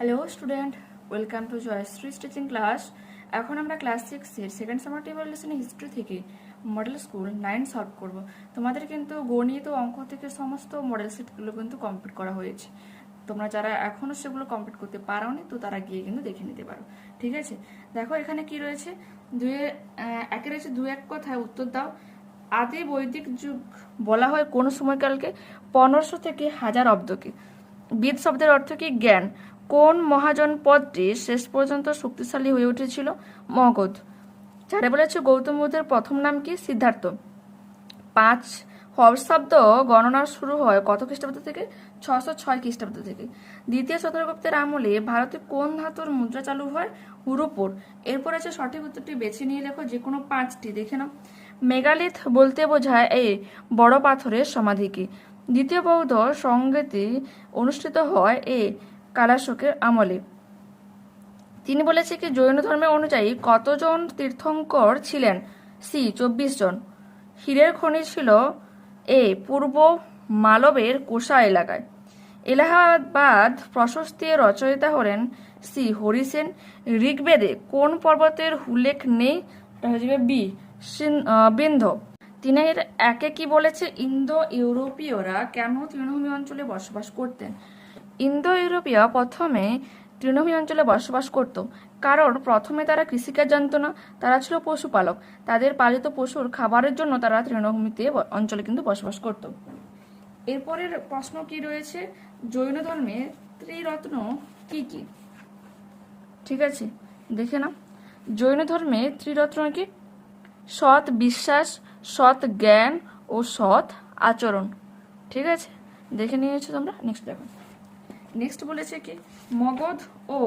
Hello student welcome to Jayashree stitching class এখন আমরা class সিক্সের সেকেন্ড সামার টেবিল লেসনে হিস্ট্রি থেকে মডেল স্কুল নাইন সলভ করব। তোমাদের কিন্তু গণিত ও অঙ্ক থেকে সমস্ত মডেল সেটগুলো কিন্তু কমপ্লিট করা হয়েছে। তোমরা যারা এখনও সেগুলো কমপ্লিট করতে পারোনি, তো তারা গিয়ে কিন্তু দেখে নিতে পারো। ঠিক আছে? দেখো এখানে কি রয়েছে? দুয়ে একে রয়েছে দু এক কথায় উত্তর দাও। আদি বৈদিক যুগ বলা হয় কোন সময়কালকে? পনেরোশো থেকে হাজার অব্দকে। বিদ শব্দের অর্থ কি? জ্ঞান। কোন মহাজন পদটি শেষ পর্যন্ত শক্তিশালী হয়ে উঠেছিল? মগধ। যারা বলেছে গৌতম বুদ্ধের প্রথম নাম কি? সিদ্ধার্থ। পাঁচ হর্ষ শব্দ গণনা শুরু হয় কত খ্রিস্টাব্দ থেকে? ছশো ছয় খ্রিস্টাব্দ থেকে। দ্বিতীয় চন্দ্রগুপ্তের আমলে ভারতে কোন ধাতুর মুদ্রা চালু হয়? রূপোর এরপর আছে সঠিক উত্তরটি বেছে নিয়ে লেখো যে কোনো পাঁচটি, দেখে নাও। মেগালিথ বলতে বোঝায় এই বড় পাথরের সমাধিকে দ্বিতীয় বৌদ্ধ সংগীতি অনুষ্ঠিত হয় এ কালাশোকের আমলে। তিনি বলেছে কি, জৈন ধর্মের অনুযায়ী কতজন তীর্থঙ্কর ছিলেন? সি, চব্বিশ জন। হীরের খনি ছিল এ, পূর্ব মালবের কোষা এলাকায়। এলাহাবাদ প্রশস্তি রচয়িতা হলেন সি হরিসেন ঋগ্বেদে কোন পর্বতের উল্লেখ নেই? বি বিন্ধ তিনি একে কি বলেছে? ইন্দো ইউরোপীয়রা কেন তৃণভূমি অঞ্চলে বসবাস করতেন? ইন্দো ইউরোপীয় প্রথমে তৃণভূমি অঞ্চলে বসবাস করত। কারণ প্রথমে তারা কৃষিকাজ জানত না, তারা ছিল পশুপালক। তাদের পালিত পশুর খাবারের জন্য তারা তৃণভূমিতে অঞ্চলে কিন্তু বসবাস করত। এরপরের প্রশ্ন কি রয়েছে? জৈন ধর্মে ত্রিরত্ন কি কি? ঠিক আছে, দেখে না জৈন ধর্মে ত্রিরত্ন কি? সৎ বিশ্বাস, সৎ জ্ঞান ও সৎ আচরণ। ঠিক আছে, দেখে নিয়েছো তোমরা? নেক্সট দেখো। নেক্সট বলেছে কি? মগধ ও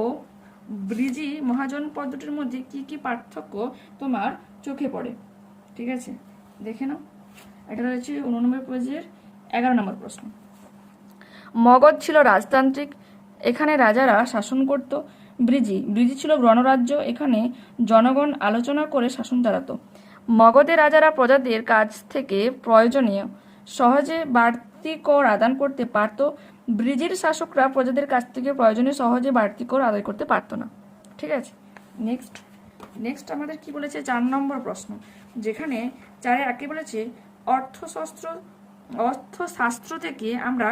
ব্রিজি মহাজন পদ্ধতির মধ্যে কি কি পার্থক্য তোমার চোখে পড়ে? ঠিক আছে? দেখে নাও। এটা রয়েছে উননব্বই পেজের এগারো নম্বর প্রশ্ন। মগধ ছিল রাজতান্ত্রিক, এখানে রাজারা শাসন করত। ব্রিজি ব্রিজি ছিল গণরাজ্য, এখানে জনগণ আলোচনা করে শাসন চালাতো। মগধে রাজারা প্রজাদের কাছ থেকে প্রয়োজনীয়, সহজে বাড়তি কর আদান করতে পারত। ব্রিজির শাসকরা প্রজাদের কাছ থেকে প্রয়োজনীয় সহজে বাড়তি কর আদায় করতে পারতো না। ঠিক আছে? নেক্সট নেক্সট আমাদের কি বলেছে? চার নম্বর প্রশ্ন, যেখানে চারে একে বলেছে, অর্থশাস্ত্র অর্থশাস্ত্র থেকে আমরা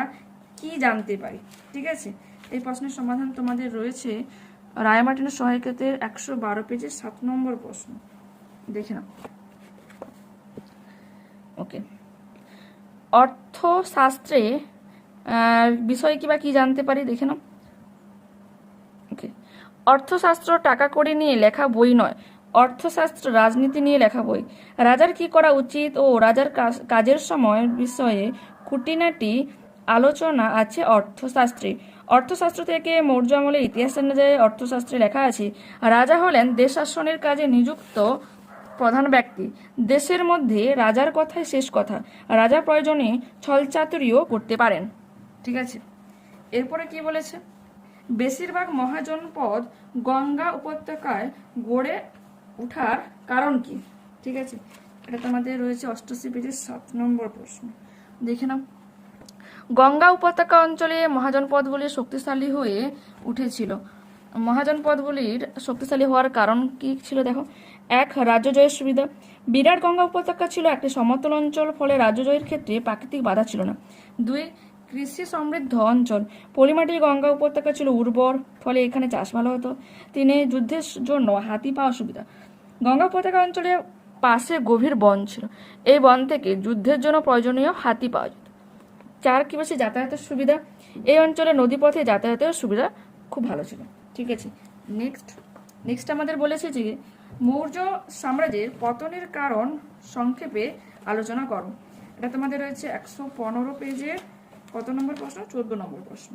কি জানতে পারি? ঠিক আছে? এই প্রশ্নের সমাধান তোমাদের রয়েছে রায়মার্টিনের সহায়িকাতের একশো বারো পেজের সাত নম্বর প্রশ্ন। দেখে নাও। ওকে অর্থশাস্ত্রে বিষয় কি বা কি জানতে পারি দেখে নাও। অর্থশাস্ত্র টাকা করে নিয়ে লেখা বই নয়, অর্থশাস্ত্র রাজনীতি নিয়ে লেখা বই। রাজার কি করা উচিত ও রাজার কাজ- কাজের সময় বিষয়ে খুঁটিনাটি আলোচনা আছে অর্থশাস্ত্রে। অর্থশাস্ত্র থেকে মৌর্য আমলে ইতিহাস অনুযায়ী অর্থশাস্ত্রে লেখা আছে, রাজা হলেন দেশ শাসনের কাজে নিযুক্ত প্রধান ব্যক্তি। দেশের মধ্যে রাজার কথাই শেষ কথা। রাজা প্রয়োজনে ছলচাতুরিও করতে পারেন। ঠিক আছে? এরপরে কি বলেছে? বেশিরভাগ মহাজন পদ গঙ্গা উপত্যকায় গড়ে ওঠার কারণ কি? ঠিক আছে? এটা তোমাদের রয়েছে অষ্টআশি পেজের সাত নম্বর প্রশ্ন। দেখে নাও। গঙ্গা উপত্যকা অঞ্চলে মহাজন পদগুলি শক্তিশালী হয়ে উঠেছিল। মহাজন পদগুলির শক্তিশালী হওয়ার কারণ কি ছিল দেখো? এক, রাজ্য জয়ের সুবিধা। বিরাট গঙ্গা উপত্যকা ছিল একটি সমতল অঞ্চল, ফলে রাজ্য জয়ের ক্ষেত্রে প্রাকৃতিক বাধা ছিল না। দুই কৃষি সমৃদ্ধ অঞ্চল। পলিমাটির গঙ্গা উপত্যকা ছিল উর্বর, ফলে এখানে চাষ ভালো হতো। তিনি যুদ্ধের জন্য হাতি পাওয়া সুবিধা। গঙ্গা উপত্যকা অঞ্চলে পাশে গভীর বন ছিল। এই বন থেকে যুদ্ধের জন্য প্রয়োজনীয় হাতি পাওয়া যেত। চার কি বলছে যাতায়াতের সুবিধা। এই অঞ্চলে নদীপথে যাতায়াতের সুবিধা খুব ভালো ছিল। ঠিক আছে নেক্সট নেক্সট আমাদের বলেছে যে, মৌর্য সাম্রাজ্যের পতনের কারণ সংক্ষেপে আলোচনা করো। এটা তোমাদের রয়েছে একশো পনেরো পেজের কত নম্বর প্রশ্ন? চোদ্দ নম্বর প্রশ্ন।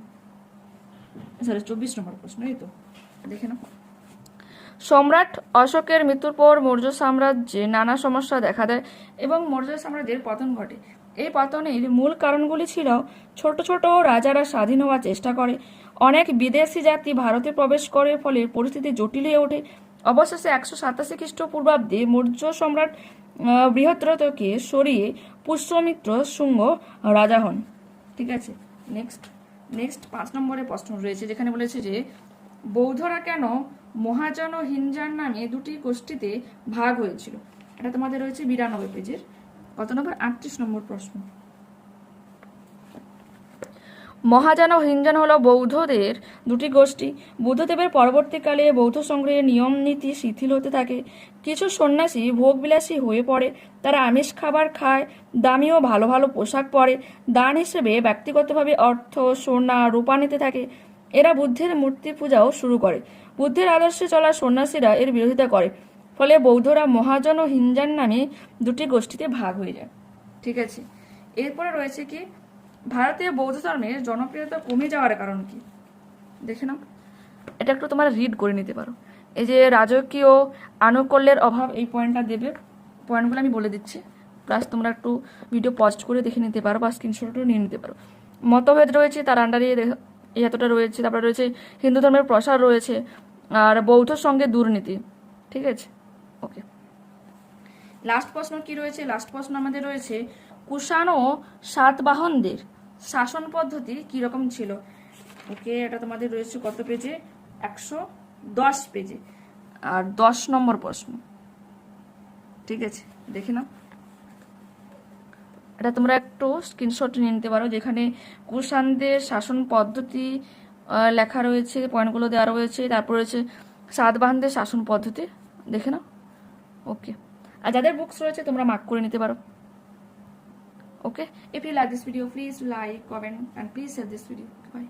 সরি চব্বিশ নম্বর প্রশ্ন এই তো। দেখে নাও। সম্রাট অশোকের মৃত্যুর পর মৌর্য সাম্রাজ্যে নানা সমস্যা দেখা দেয় এবং মৌর্য সাম্রাজ্যের পতন ঘটে। এই পতনের মূল কারণগুলি ছিল ছোট ছোট রাজারা স্বাধীন হওয়ার চেষ্টা করে। অনেক বিদেশি জাতি ভারতে প্রবেশ করে ফলে পরিস্থিতি জটিল হয়ে ওঠে। অবশেষে একশো সাতাশি খ্রিস্টপূর্বাব্দে মৌর্য সম্রাট আহ, বৃহদ্রথকে সরিয়ে পুষ্যমিত্র শুঙ্গ রাজা হন। ঠিক আছে? নেক্সট নেক্সট পাঁচ নম্বরে প্রশ্ন রয়েছে, যেখানে বলেছে যে বৌদ্ধরা কেন মহাজন ও হিনজান নামে দুটি গোষ্ঠীতে ভাগ হয়েছিল? এটা তোমাদের রয়েছে বিরানব্বই পেজের। কত নম্বর? আটত্রিশ নম্বর প্রশ্ন। মহাযান ও হিনজান হলো বৌদ্ধদের দুটি গোষ্ঠী। বুদ্ধদেবের পরবর্তীকালে বৌদ্ধ সংগ্রহের নিয়ম নীতি শিথিল হতে থাকে। কিছু সন্ন্যাসী ভোগবিলাসী হয়ে পড়ে। তারা আমিষ খাবার খায়, দামি ও ভালো ভালো পোশাক পরে। দান হিসেবে ব্যক্তিগতভাবে অর্থ, সোনা, রূপা নিতে থাকে। এরা বুদ্ধের মূর্তি পূজাও শুরু করে। বুদ্ধের আদর্শে চলা সন্ন্যাসীরা এর বিরোধিতা করে। ফলে বৌদ্ধরা মহাজন ও হিনজান নামে দুটি গোষ্ঠীতে ভাগ হয়ে যায়। ঠিক আছে। এরপরে রয়েছে কি? ভারতীয় বৌদ্ধ ধর্মের জনপ্রিয়তা কমে যাওয়ার কারণ কি? দেখে নাও। এটা একটু তোমরা রিড করে নিতে পারো। এই যে রাজকীয় আনুকূল্যের অভাব এই পয়েন্টটা দেবে। পয়েন্টগুলো আমি বলে দিচ্ছি। প্লাস তোমরা একটু ভিডিও পজ করে দেখে নিতে পারো বা স্ক্রিনশটও নিয়ে নিতে পারো। মতভেদ রয়েছে তার আন্ডারে এতটা রয়েছে। তারপরে রয়েছে হিন্দু ধর্মের প্রসার রয়েছে আর বৌদ্ধ সঙ্গে দুর্নীতি। ঠিক আছে? ওকে লাস্ট প্রশ্ন কি রয়েছে? লাস্ট প্রশ্ন আমাদের রয়েছে কুষাণ ও সাতবাহনদের শাসন পদ্ধতি কীরকম ছিল? ওকে, এটা তোমাদের রয়েছে কত পেজে? একশো দশ পেজে। আর দশ নম্বর প্রশ্ন। ঠিক আছে, দেখে নাও। এটা তোমরা একটু স্ক্রিনশট নিয়ে নিতে পারো, যেখানে কুষাণদের শাসন পদ্ধতি লেখা রয়েছে পয়েন্টগুলো দেওয়া রয়েছে, তারপর রয়েছে সাতবাহনদের শাসন পদ্ধতি। দেখে নাও। ওকে। আর যাদের বুকস রয়েছে, তোমরা মার্ক করে নিতে পারো। okay? If you like this video please like comment and please share this video. Bye.